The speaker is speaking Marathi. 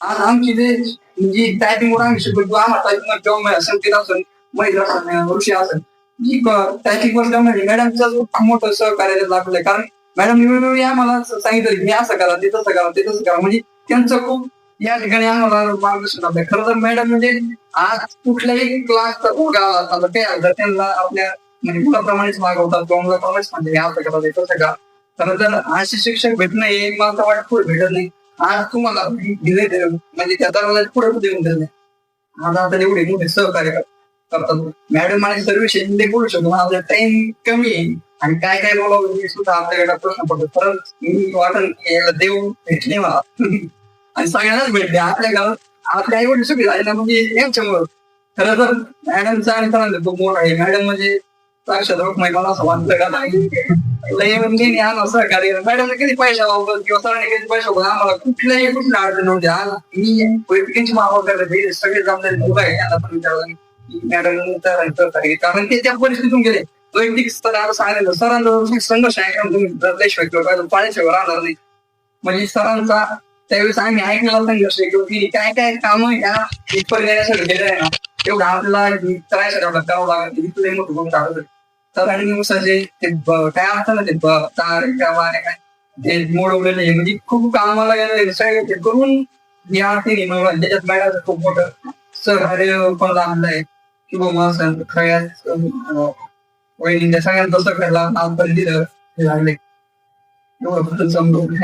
आज आमची जे म्हणजे टायपिंग वर आम्ही शिकतो किंवा आम्हाला टायपिंग किंवा संकेत असेल महिला असेल ऋषी असेल जी टायपिंग वर म्हणजे मॅडमचं खूप मोठं सहकार्य लागलंय कारण मॅडम वेळोवेळी आम्हाला सांगितलं की असं करा ते तसं करा ते तसं करा. म्हणजे त्यांचं खूप या ठिकाणी आम्हाला मार्गदर्शन लाभलंय खरं तर मॅडम म्हणजे आज कुठल्याही क्लास गावात आता ते त्यांना आपल्या म्हणजे मुलाप्रमाणेच मागवतात किंवा मुलाप्रमाणेच म्हणजे असं करा ते तसं करा. खरं तर असे शिक्षक भेटणं हे मला तर वाटत भेटत नाही. आज तुम्हाला दिले म्हणजे त्या दराला पुढे पुढे देऊन दिले. आज आता एवढे मोठे सहकार्य करतात. मॅडम माझे सर्व्हिस ते बोलू शकतो माझा टाइम कमी आहे. आणि काय काय बोलावं हे सुद्धा आपल्याकडे प्रश्न पडतो. परत मी वाटण याला देऊ भेटले मला. आणि सगळ्यांनाच भेटले. आपल्या गावात आपल्या आई वडील सुखी झाले ना म्हणजे यांच्यामुळं. खरं तर मॅडमचा आणि सरांचा खूप मोठा आहे. मॅडम म्हणजे साक्षात मला असं वाटतं. का नाही लय म्हणजे नाही आम्हाला सहकार्य मॅडम कधी पैसा वापर हो, किंवा सरांनी कधी पैसा वापर हो, आम्हाला कुठल्याही कुठल्या अडचण नव्हती आज मी वैयक्तिक मागव करत सगळे जबाबदारी मुलं आहे. त्यांना पण विचारलं मॅडम सहकार्य कारण ते त्या परिस्थितीतून गेले. वैयक्तिक स्तरावर सांगितलं सरांचा संघर्ष आहे का तुम्ही जरल्याशिवाय किंवा पाण्याशिवाय राहणार नाही. म्हणजे सरांचा त्यावेळेस आम्ही ऐकलेला संघर्ष आहे किंवा ती काय काय काम या इथपर्यंत येण्यासाठी केलं आहे ना. तेवढं आपल्याला त्रास तेवढं करावं लागेल इथलं मोठं गोष्ट आहे तर आणि ते काय असतं ना ते ब- तार किंवा काय? ते मोडवलेलं आहे म्हणजे खूप कामाला गेलं सगळे ते करून या तिने मग त्याच्यात मॅडम खूप मोठं सहकार्य पण लागलं आहे? किंवा बाबा असं सगळ्यात अं, वहिनीच्या सगळ्यांचं सगळ्याला नाव पण दिलं हे लागले समजून